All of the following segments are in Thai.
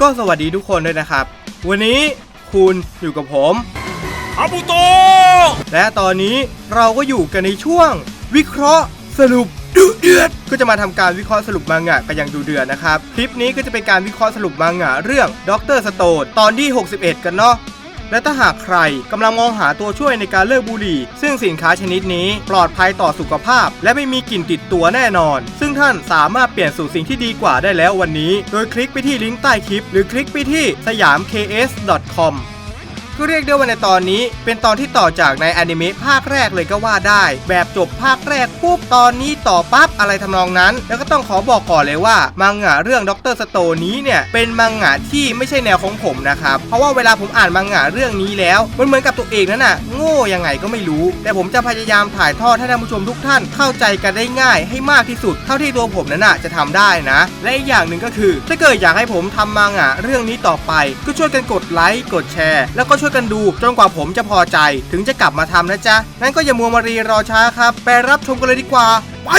ก็สวัสดีทุกคนด้วยนะครับ วันนี้คุณอยู่กับผมอาบุโต และตอนนี้เราก็อยู่กันในช่วง วิเคราะห์สรุปดุเดือดก็จะมาทำการวิเคราะห์สรุปมังงะกันอย่างดูเดือดนะครับ คลิปนี้ก็จะเป็นการวิเคราะห์สรุปมังงะเรื่องด็อกเตอร์สโตนตอนที่ 61 กันเนาะ และถ้าหากใครกำลังมองหาตัวช่วยในการเลิกบุหรี่ ซึ่งสินค้าชนิดนี้ปลอดภัยต่อสุขภาพ และไม่มีกลิ่นติดตัวแน่นอน ซึ่งท่านสามารถเปลี่ยนสู่สิ่งที่ดีกว่าได้แล้ววันนี้ โดยคลิกไปที่ลิงก์ใต้คลิป หรือคลิกไปที่สยาม ks.com ก็เรียกได้ว่าในตอนนี้ เป็นตอนที่ต่อจากในอนิเมะภาคแรกเลยก็ว่าได้ แบบจบภาคแรกปุ๊บตอนนี้ต่อปั๊บอะไรทำนองนั้น แล้วก็ต้องขอบอกก่อนเลยว่ามังงะเรื่องด็อกเตอร์สโตนี้เนี่ยเป็นมังงะที่ไม่ใช่แนวของผมนะครับเพราะว่าเวลาผมอ่านมังงะเรื่องนี้แล้วมันเหมือนกับตัวเองนั่นน่ะโง่ยังไงก็ไม่รู้ แต่ผมจะพยายามถ่ายทอดให้ท่านผู้ชมทุกท่านเข้าใจกันได้ง่ายให้มากที่สุด เท่าที่ตัวผมนั้นน่ะจะทำได้นะ และอีกอย่างหนึ่งก็คือ ถ้าเกิดอยากให้ผมทำมังงะเรื่องนี้ต่อไป ก็ช่วยกันกดไลค์กดแชร์แล้วก็ช่วยกันดูจนกว่าผมจะพอใจ ถึงจะกลับมาทำนะจ๊ะงั้นก็อย่ามัวมารีรอช้าครับ ไปรับชมกันเลยดีกว่า ไป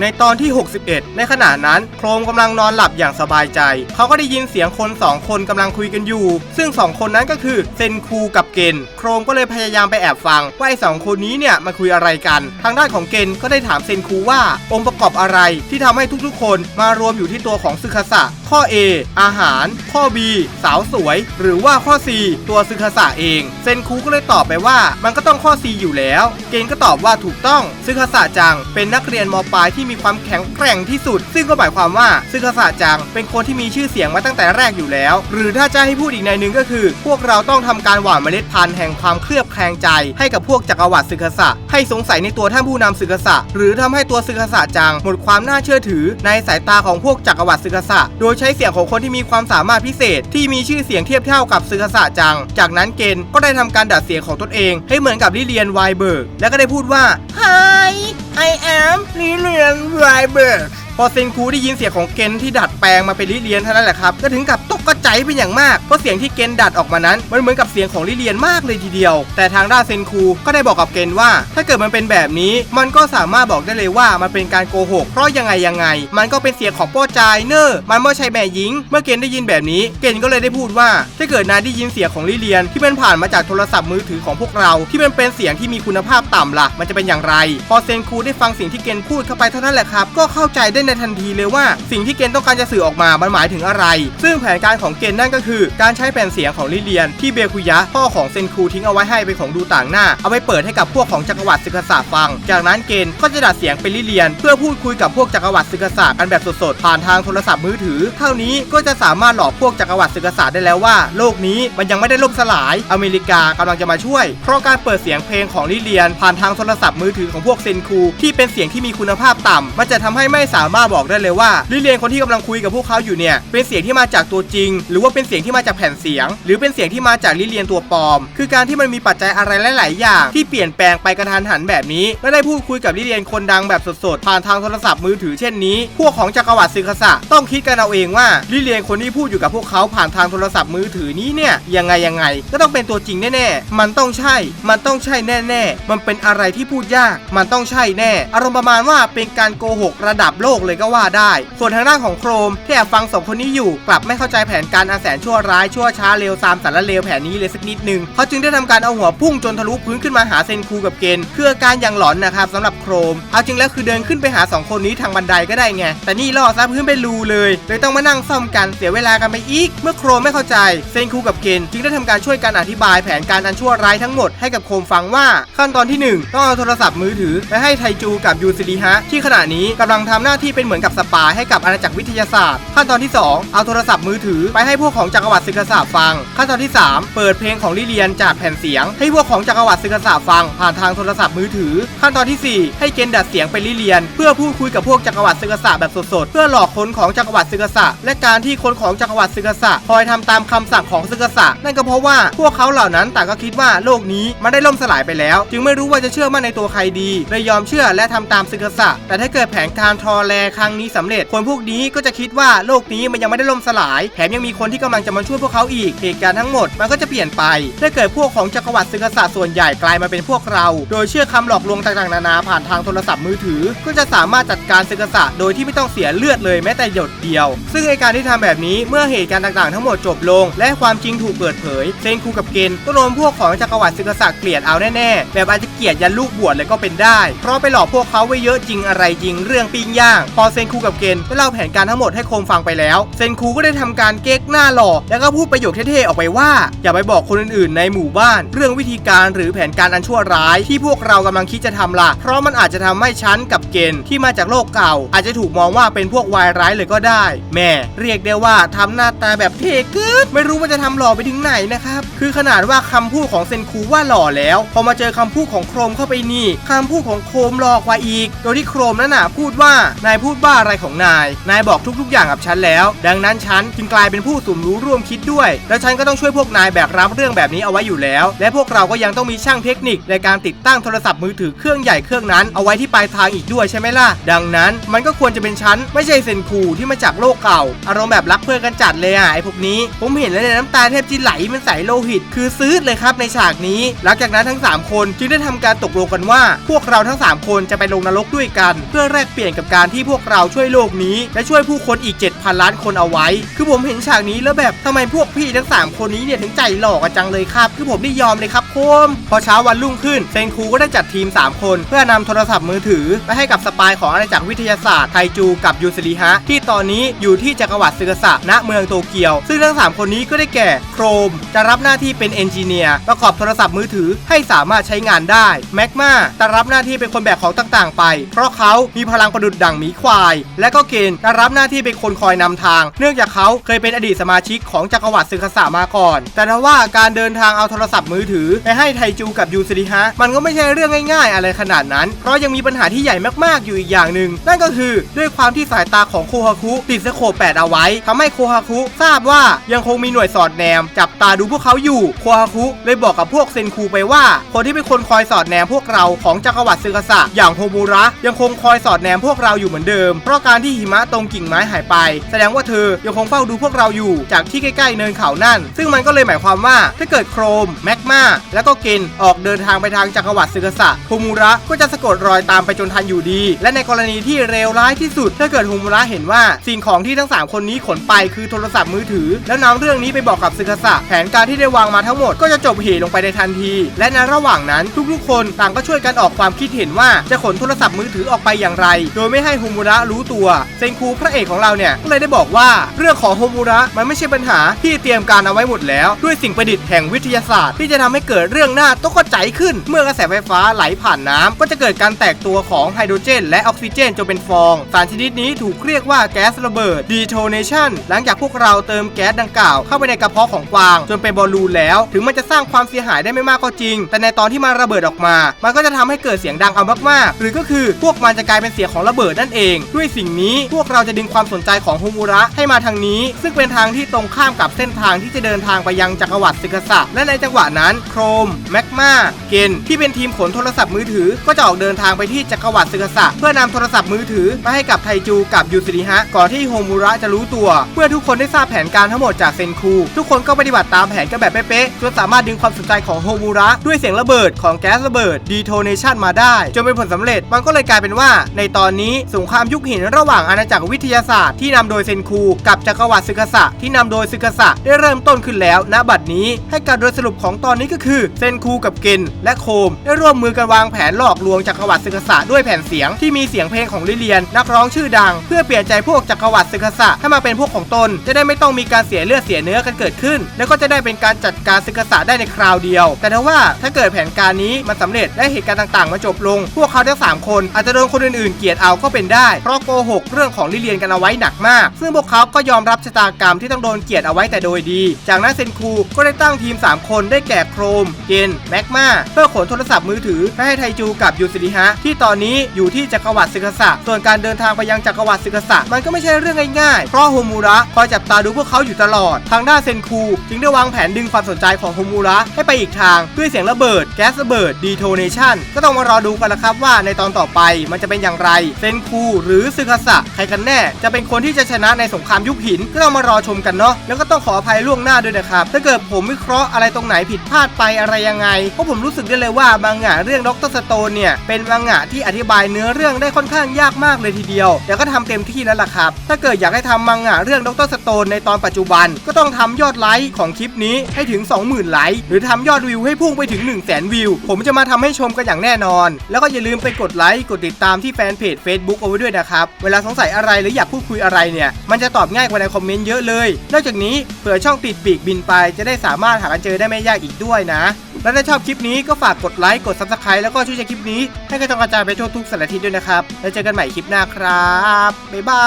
ในตอนที่ 61 ในขณะนั้น โครมกำลังนอนหลับอย่างสบายใจ เขาก็ได้ยินเสียงคนสองคนกำลังคุยกันอยู่ ซึ่งสองคนนั้นก็คือเซนคูกับเกนโครมก็เลยพยายามไปแอบฟัง ว่าไอ้สองคนนี้เนี่ยมาคุยอะไรกัน ทางด้านของเกนก็ได้ถามเซนคูว่าองค์ประกอบอะไรที่ทำให้ทุกๆ คนมารวมอยู่ที่ตัวของซึคาสะข้อ A อาหาร ข้อ B สาวสวย หรือว่าข้อ C ตัวซึคาสะเอง เซนคูก็เลยตอบไปว่า มันก็ต้องข้อ C อยู่แล้ว เกนก็ตอบว่าถูกต้องซึคาสะจังเป็นนักเรียนมปลายที่มีความแข็งแกร่งที่สุด ซึ่งก็หมายความว่าซึคาสะจังเป็นคนที่มีชื่อเสียงมาตั้งแต่แรกอยู่แล้ว หรือถ้าจะให้พูดอีกในหนึ่งก็คือ พวกเราต้องทำการหว่านเมล็ดพันธุ์แห่งความเคลือบแคลงใจ ให้กับพวกจักรวรรดิซึคาสะให้สงสัยในตัวท่านผู้นำซึคาสะหรือทำให้ตัวซึคาสะจังหมดความน่าเชื่อถือในสายตาของพวกจักรวรรดิซึคาสะโดยใช้เสียงของคนที่มีความสามารถพิเศษ ที่มีชื่อเสียงเทียบเท่ากับซึคาสะจัง จากนั้นเกณฑ์ก็ได้ทำการดัดเสียงของตนเอง ให้เหมือนกับลิเลียนไวเบิร์กและก็ได้พูดว่า Hi I am Lilian Ryberg พอเซนคูได้ยินเสียงของเกนที่ดัดแปลงมาเป็นลิเลียนเท่านั้นแหละครับก็ถึงกับตกใจเป็นอย่างมากเพราะเสียงที่เกนดัดออกมานั้นมันเหมือนกับเสียงของลิเลียนมากเลยทีเดียว แต่ทางด้านเซนคูก็ได้บอกกับเกนว่า ถ้าเกิดมันเป็นแบบนี้ มันก็สามารถบอกได้เลยว่ามันเป็นการโกหกเพราะยังไงยังไง มันก็เป็นเสียงของโป้จายเนอร์มันไม่ใช่แม่หญิง เมื่อเกนได้ยินแบบนี้ เกนก็เลยได้พูดว่า ถ้าเกิดนายได้ยินเสียงของลิเลียน ที่มันผ่านมาจากโทรศัพท์มือถือของพวกเรา ที่มันเป็นเสียงที่มีคุณภาพต่ำล่ะ มันจะเป็นอย่างไร พอเซนคูได้ฟังสิ่งที่เกนพูดเข้าไปเท่านั้นแหละครับก็เข้าใจได้ในทันทีเลยว่าสิ่งที่เกนต้องการจะสื่อออกมา มันหมายถึงอะไร ซึ่งแผนการของเกนนั่นก็คือการใช้แผ่นเสียงของลิเลียน ที่เบคุยะพ่อของเซนคูทิ้งเอาไว้ให้เป็นของดูต่างหน้า เอาไว้เปิดให้กับพวกของจักรวรรดิซึกษะฟัง จากนั้นเกนก็จะดัดเสียงเป็นลิเลียน เพื่อพูดคุยกับพวกจักรวรรดิซึกษะกันแบบสดๆ ผ่านทางโทรศัพท์มือถือ เท่านี้ก็จะสามารถหลอกพวกจักรวรรดิซึกษะได้แล้วว่า โลกนี้มันยังไม่ได้ล่มสลาย อเมริกากำลังจะมาช่วย เพราะการเปิดเสียงเพลงของลิเลียน ผ่านทางโทรศัพท์มือถือของพวกเซนคูที่เป็นเสียงที่มีคุณภาพต่ำมันจะทำให้ไม่สามารถบอกได้เลยว่าลิเลียนคนที่กำลังคุยกับพวกเขาอยู่เนี่ยเป็นเสียงที่มาจากตัวจริง หรือว่าเป็นเสียงที่มาจากแผ่นเสียง หรือเป็นเสียงที่มาจากลิเลียนตัวปลอม คือการที่มันมีปัจจัยอะไรหลาย ๆ อย่าง ที่เปลี่ยนแปลงไปกระทันหันแบบนี้ และได้พูดคุยกับลิเลียนคนดังแบบสด ๆ ผ่านทางโทรศัพท์มือถือเช่นนี้พวกของจักรวรรดิซึคาสะต้องคิดกันเอาเองว่าลิเลียนคนที่พูดอยู่กับพวกเขาผ่านทางโทรศัพท์มือถือนี้เนี่ยยังไงยังไง ก็ต้องเป็นตัวจริงแน่ ๆ มันต้องใช่ มันต้องใช่แน่ ๆ มันเป็นอะไรที่พูดยาก มันต้องใช่แน่ อารมณ์ประมาณว่าเป็นการโกหกระดับโลกเลยก็ว่าได้ ส่วนทางด้านของโครมที่แอบฟังสองคนนี้อยู่กลับไม่เข้าใจแผนการอาแสนชั่วร้ายชั่วช้าเร็วซามสารเลวแผนนี้เลยสักนิดนึงเขาจึงได้ทำการเอาหัวพุ่งจนทะลุพื้นขึ้นมาหาเซนคูกับเกนเพื่อการอย่างหลอนนะครับสำหรับโครมเอาจริงแล้วคือเดินขึ้นไปหาสองคนนี้ทางบันไดก็ได้ไง แต่นี่ล่อซะพื้นเป็นรูเลยเลยต้องมานั่งซ่อมกันเสียเวลากันไปอีก เมื่อโครมไม่เข้าใจเซนคูกับเกนจึงได้ทำการช่วยกันอธิบายแผนการอันชั่วร้ายทั้งหมดให้กับโครมฟังว่าขั้นตอนที่หนึ่งต้องเอาโทรศัพท์มือถือไปให้ไทจูกับยูซิริฮะที่ขณะนี้กำลังทำหน้าที่เป็นเหมือนกับสปายให้กับอาณาจักรวิทยาศาสตร์ ขั้นตอนที่สองเอาโทรศัพท์มือถือไปให้พวกของจักรวรรดิซึกษะฟัง ขั้นตอนที่สามเปิดเพลงของลิเลียนจากแผ่นเสียง ให้พวกของจักรวรรดิซึกษะฟัง ผ่านทางโทรศัพท์มือถือ ขั้นตอนที่สี่ให้เกณฑ์ดัดเสียงเป็นลิเลียน เพื่อพูดคุยกับพวกจักรวรรดิซึกษะแบบสดๆ เพื่อหลอกคนของจักรวรรดิซึกษะและการที่คนของจักรวรรดิซึกษะคอยทำตามคำสั่งของซึกษะนั่นก็เพราะว่าพวกเขาเหล่านั้นต่างก็คิดว่าโลกนี้มันได้ล่มสลายไปแล้ว จึงไม่รู้ว่าจะเชื่อมั่นในตัวใครดีเลยยอมเชื่อและทำตามซึกษะแต่ถ้าเกิดแผนการทอแลครั้งนี้สำเร็จ คนพวกนี้ก็จะคิดว่าโลกนี้มันยังไม่ได้ล่มสลาย แถมยังมีคนที่กำลังจะมาช่วยพวกเขาอีก เหตุการณ์ทั้งหมดมันก็จะเปลี่ยนไป ถ้าเกิดพวกของจักรวรรดิซึกษัตริย์ส่วนใหญ่กลายมาเป็นพวกเรา โดยเชื่อคำหลอกลวงต่างๆ นานาผ่านทางโทรศัพท์มือถือ ก็จะสามารถจัดการซึกษัตริย์โดยที่ไม่ต้องเสียเลือดเลยแม้แต่หยดเดียว ซึ่งไอการที่ทำแบบนี้เมื่อเหตุการณ์ต่างๆ ทั้งหมดจบลง และความจริงถูกเปิดเผยเซนคูกับเกนก็โดนพวกของจักรวรรดิซึกษัตริย์เกลียดเอาแน่ๆแบบอาจจะเกลียดยันลูกบวชเลยก็เป็นได้ เพราะไปหลอกพวกเขาไว้เยอะจริงอะไรจริงเรื่องปิ้งย่างพอเซนคูกับเกนได้เล่าแผนการทั้งหมดให้โคมฟังไปแล้ว เซนคูก็ได้ทำการเก๊กหน้าหล่อ แล้วก็พูดประโยคเท่ๆออกไปว่า อย่าไปบอกคนอื่นๆ ในหมู่บ้าน เรื่องวิธีการหรือแผนการอันชั่วร้ายที่พวกเรากำลังคิดจะทำล่ะ เพราะมันอาจจะทำให้ฉันกับเกนที่มาจากโลกเก่า อาจจะถูกมองว่าเป็นพวกวายร้ายเลยก็ได้ แม่เรียกได้ว่าทำหน้าตาแบบเท่กินไม่รู้ว่าจะทำหล่อไปถึงไหนนะครับคือขนาดว่าคำพูดของเซนคูว่าหล่อแล้ว พอมาเจอคำพูดของโครมเข้าไปนี่คำพูดของโครมหลอกกว่าอีก โดยที่โครมนั่นน่ะพูดว่านายพูดบ้าอะไรของนาย นายบอกทุกๆ อย่างกับฉันแล้ว ดังนั้นฉันจึงกลายเป็นผู้สุ่มรู้ร่วมคิดด้วย และฉันก็ต้องช่วยพวกนายแบกรับเรื่องแบบนี้เอาไว้อยู่แล้ว และพวกเราก็ยังต้องมีช่างเทคนิคในการติดตั้งโทรศัพท์มือถือเครื่องใหญ่เครื่องนั้นเอาไว้ที่ปลายทางอีกด้วยใช่ไหมล่ะ ดังนั้นมันก็ควรจะเป็นฉันไม่ใช่เซนคูที่มาจากโลกเก่า อารมณ์แบบรักเพื่อนกันจัดเลยอะไอ้พวกนี้ ผมเห็นแล้วเนี่ยน้ำตาแทบจะไหลมันใสโลหิต คือซื้อเลยครับในฉากนี้ หลังจากนั้นทั้ง 3 คนจึงได้ทำการตกลงกันว่า พวกเราทั้ง 3 คนจะไปลงนรกด้วยกัน เพื่อแลกเปลี่ยนกับการที่พวกเราช่วยโลกนี้ และช่วยผู้คนอีก 7,000 ล้านคนเอาไว้ คือผมเห็นฉากนี้แล้วแบบทำไมพวกพี่ทั้ง 3 คนนี้เนี่ยถึงใจหลอกกันจังเลยครับ คือผมได้ยอมเลยครับโคมพอเช้าวันรุ่งขึ้นเซนคูก็ได้จัดทีม 3 คน เพื่อนำโทรศัพท์มือถือไปให้กับสปายของอาณาจักรวิทยาศาสตร์ไทจูกับยูสริฮะที่ตอนนี้อยู่ที่จักรวรรดิซึกษะณเมืองโตเกียว ซึ่งทั้ง 3 คนนี้ก็ได้แก่โครม จะรับหน้าที่เป็นเอนจิเนียร์ประกอบโทรศัพท์มือถือให้สามารถใช้งานได้แมกมาจะรับหน้าที่เป็นคนแบกของต่างๆ ไป เพราะเขามีพลังประดุดดังหมีควาย และก็เกณฑ์จะรับหน้าที่เป็นคนคอยนำทาง เนื่องจากเขาเคยเป็นอดีตสมาชิกของจักรวรรดิซึกษะมาก่อน แต่ว่าการเดินทางเอาโทรศัพท์มือถือไปให้ไทจูกับยูสริฮะมันก็ไม่ใช่เรื่องง่ายๆ อะไรขนาดนั้น เพราะยังมีปัญหาที่ใหญ่มากๆอยู่อีกอย่างหนึ่งนั่นก็คือด้วยความที่สายตาของโคฮาคุติดสโคปแปดเอาไว้ทำให้โคฮาคุทราบว่ายังคงมีหน่วยสอดแนม จับตาดูพวกเขาอยู่โคฮาคุเลยบอกกับพวกเซนคูไปว่า คนที่เป็นคนคอยสอดแนมพวกเราของจักรวรรดิซึกษะอย่างโฮมูระยังคงคอยสอดแนมพวกเราอยู่เหมือนเดิม เพราะการที่หิมะตรงกิ่งไม้หายไป แสดงว่าเธอยังคงเฝ้าดูพวกเราอยู่จากที่ใกล้ๆเนินเขานั่น ซึ่งมันก็เลยหมายความว่าถ้าเกิดโครมแมก มา แล้วก็เกนออกเดินทางไปทางจักรวรรดิซึกษะโฮมูระก็จะสะกดรอยตามไปจนทันอยู่ดี และในกรณีที่เลวร้ายที่สุด ถ้าเกิดโฮมูระเห็นว่าสิ่งของที่ทั้ง 3 คนนี้ขนไปคือโทรศัพท์มือถือ แล้วนำเรื่องนี้ไปบอกกับซึกษะแผนการที่ได้วางมาทั้งหมดก็จะจบเหตุลงไปในทันที และในระหว่างนั้นทุกๆ คนต่างก็ช่วยกันออกความคิดเห็นว่าจะขนโทรศัพท์มือถือออกไปอย่างไร โดยไม่ให้โฮมูระรู้ตัวเซนคูพระเอกของเราเนี่ยก็เลยได้บอกว่าเรื่องของโฮมูระมันไม่ใช่ปัญหาที่เตรียมการเอาไว้หมดแล้ว ด้วยสิ่งประดิษฐ์แห่งวิทยาศาสตร์ที่จะทำให้เกิดเรื่องหน่าตกใจขึ้น เมื่อกระแสไฟฟ้าไหลผ่านน้ำก็จะเกิดการแตกตัวของไฮโดรเจน และออกซิเจนจนเป็นฟอง สารชนิดนี้ถูกเรียกว่าแก๊สระเบิด detonation หลังจากพวกเราเติมแก๊สดังกล่าว เข้าไปในกระเพาะของกวาง จนเป็นบอลลูนแล้ว ถึงมันจะสร้างความเสียหายได้ไม่มากก็จริง แต่ในตอนที่มันระเบิดออกมา มันก็จะทำให้เกิดเสียงดังเอามากๆ หรือก็คือพวกมันจะกลายเป็นเสียงของระเบิดนั่นเอง ด้วยสิ่งนี้พวกเราจะดึงความสนใจของโฮมูระให้มาทางนี้ ซึ่งเป็นทางที่ตรงข้ามกับเส้นทางที่จะเดินทางไปยังจักรวรรดิซึกษะและในจังหวะนั้นโครมแมกมาเกนที่เป็นทีมขนโทรศัพท์มือถือ ก็จะออกเดินทางไปที่จักรวรรดิซึกษะเพื่อนำโทรศัพท์มือถือไปให้กับไทจูกับยูซิริฮะก่อนที่โฮมูระจะรู้ตัว เมื่อทุกคนได้ทราบแผนการทั้งหมดจากเซนคู ทุกคนก็ปฏิบัติตามแผนกันแบบเป๊ะๆจนสามารถดึงความสนใจของโฮมูระด้วยเสียงระเบิดของแก๊สระเบิด detonation มาได้จนเป็นผลสำเร็จมันก็เลยกลายเป็นว่า ในตอนนี้สงครามยุคหินระหว่างอาณาจักรวิทยาศาสตร์ที่นำโดยเซนคู กับจักรวรรดิซึกษะที่นำโดยซึกษะได้เริ่มต้นขึ้นแล้วณบัดนี้ให้การโดยสรุปของตอนนี้ก็คือเซนคูกับเกนและโคม ได้ร่วมมือกันวางแผนหลอกลวงจักรวรรดิซึกษะด้วยแผ่นเสียงที่มีเสียงเพลงของลิเลียน นักร้องชื่อดัง เพื่อเปลี่ยนใจพวกจักรวรรดิซึกษะให้มาเป็นพวกของตน จะได้ไม่ต้องมีการเสียเลือดเสียเนื้อกันเกิดขึ้น แล้วก็จะได้เป็นการจัดการซึกษะได้ในคราวเดียว แต่ถ้าว่าถ้าเกิดแผนการนี้มันสำเร็จและเหตุการณ์ต่างๆมาจบลง พวกเขาทั้งสามคนอาจจะโดนคนอื่นๆเกลียดเอาก็เป็นได้เพราะโกหกเรื่องของลิเลียนกันเอาไว้หนักมาก ซึ่งพวกเขาก็ยอมรับชะตากรรมที่ต้องโดนเกลียดเอาไว้แต่โดยดี จากนั้นเซนคูก็ได้ตั้งทีม 3 คนได้แก่โครม เกนแมกมาเพื่อขนโทรศัพท์มือถือไปให้ไทจูกับยูซิริฮะที่ตอนนี้อยู่ที่จักรวรรดิซึกษะส่วนการเดินทางไปยังจักรวรรดิซึกษะมันก็ไม่ใช่เรื่องง่ายๆ เพราะโฮมูระคอยจับตาดูพวกเขาอยู่ตลอด ทางด้านเซนคู จึงได้วางแผนดึงความสนใจของโฮมูระให้ไปอีกทางด้วยเสียงระเบิดแก๊สระเบิดดีโทเนชันก็ต้องมารอดูกันละครับว่าในตอนต่อไปมันจะเป็นอย่างไรเซนคูหรือซึกษะใครกันแน่ จะเป็นคนที่จะชนะในสงครามยุคหินก็ต้องมารอชมกันเนาะแล้วก็ต้องขออภัยล่วงหน้าด้วยนะครับถ้าเกิดผมวิเคราะห์อะไรตรงไหนผิดพลาดไปอะไรยังไง เพราะผมรู้สึกได้เลยว่ามังงะเรื่องด็อกเตอร์สโตนเนี่ย เป็นมังงะที่อธิบายเนื้อเรื่องได้ค่อนข้างยากมากเลยทีเดียว แต่ก็ทำเต็มที่แล้วล่ะครับ ถ้าเกิดอยากให้ทำมังงะเรื่องด็อกเตอร์สโตนในตอนปัจจุบัน ก็ต้องทำยอดไลค์ของคลิปนี้ให้ถึง 20,000ไลค์หรือทำยอดวิวให้พุ่งไปถึง 1 0 0 0 0แสนวิว ผมจะมาทำให้ชมกันอย่างแน่นอน แล้วก็อย่าลืมไปกดไลค์กดติดตามที่แฟนเพจ Facebook เอาไว้ด้วยนะครับเวลาสงสัยอะไรหรืออยากพูดคุยอะไรเนี่ยมันจะตอบง่ายกว่าในคอมเมนต์เยอะเลย นอกจากนี้เผื่อช่องติดปีกบินไปจะได้สามารถหากันเจอได้ไม่ยากอีกด้วยนะ และถ้าชอบคลิปนี้ก็ฝากกดไลค์กด Subscribe แล้วก็ช่วยแชร์คลิปนี้ให้กระจายกระจายไปทั่วทุกสารทิศด้วยนะครับ แล้วเจอกันใหม่คลิปหน้าครับ บ๊ายบา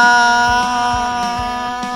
ย